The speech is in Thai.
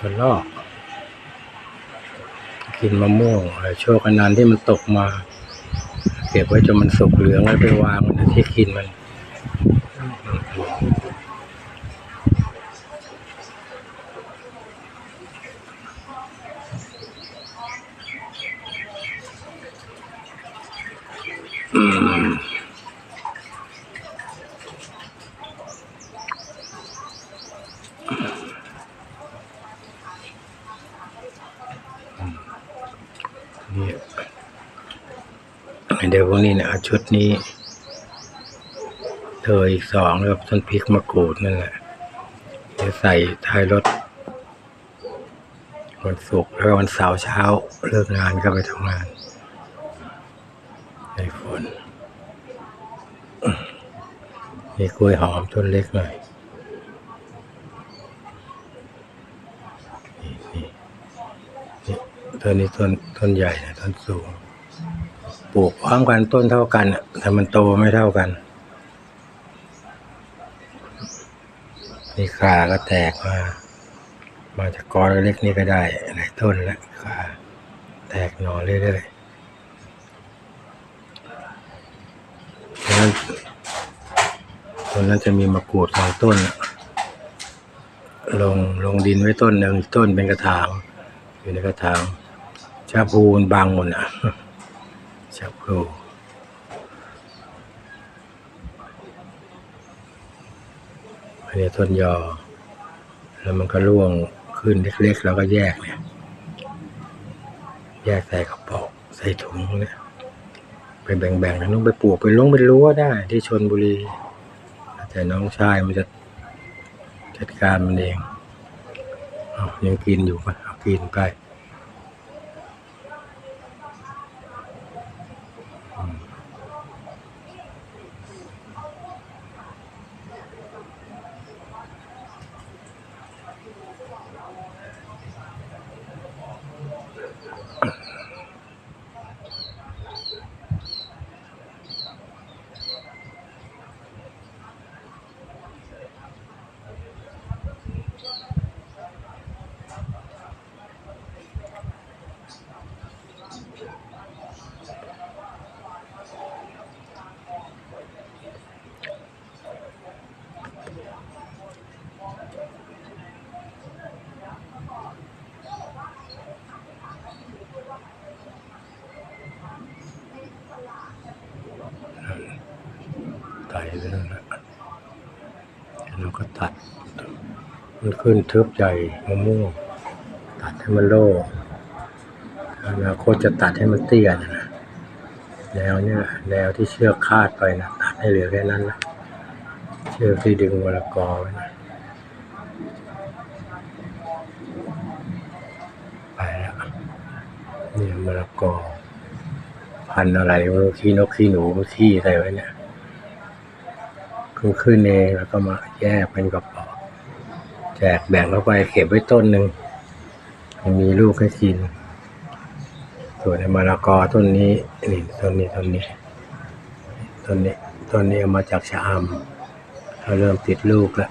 กระลอกกินมะม่วงโชคอนันต์ที่มันตกมา เก็บไว้จนมันสุกเหลืองแล้วไปวางมันที่กินมัน นี่เดี๋ยวพวกนี้นะชุดนี้เธออีกสองแล้วก็ต้นพริกมะกรูดนั่นแหละจะใส่ท้ายรถ วันศุกร์แล้ววันเสาร์เช้าเลิกงานก็ไปทำงานในฝนมีกล้วยหอมต้นเล็กหน่อยนี่นี่นี่ ต้นนี้ต้นต้นใหญ่นะต้นสูง ปลูกพร้อมกันต้นเท่ากันแต่มันโตไม่เท่ากันนี่ขาก็แตกมา มาจากกอเล็กนี่ก็ได้หลายต้นแล้วขาแตกหน่อเรื่อยๆแล้วต้นนั้นจะมีมะกรูดสองต้น ลงลงดินไว้ต้นหนึ่งต้นเป็นกระถางอยู่ในกระถาง ชาพูมันบางหมดอะชาพูอันนี้ต้นยอ แล้วมันก็ร่วงขึ้นเล็กๆ แล้วก็แยกเนี่ย แยกใส่กระป๋องใส่ถุงเนี่ยไปแบ่งๆกันต้องไปปลูกไปลงไปรั้วได้ ที่ชนบุรี แต่น้องชายมันจะจัดการมันเองเอายังกินอยู่ปะเอากินไป ไถไปนั่นแหละแล้วก็ตัด มันขึ้นทึบใหญ่มะม่วงตัดให้มันโล่อนาคตจะตัดให้มันเตี้ยนะแนวเนี้ยแนวที่เชือกคาดไปนะตัดให้เหลือแค่นั้นนะเชือกที่ดึงมะละกอไว้นะไปแล้วเนี่ยมะละกอพันอะไรไม่รู้ขี้นกขี้หนูขี้อะไรไว้เนี่ย ขึ้นขึ้นเองแล้วก็มาแยกเป็นกระป๋องแจกแบ่งเข้าไปเก็บไว้ต้นหนึ่งยังมีลูกให้กิน ส่วนในมะละกอต้นนี้นี่ต้นนี้ต้นนี้ต้นนี้ต้นนี้เอามาจากชะอำเขาเริ่มติดลูกแล้ว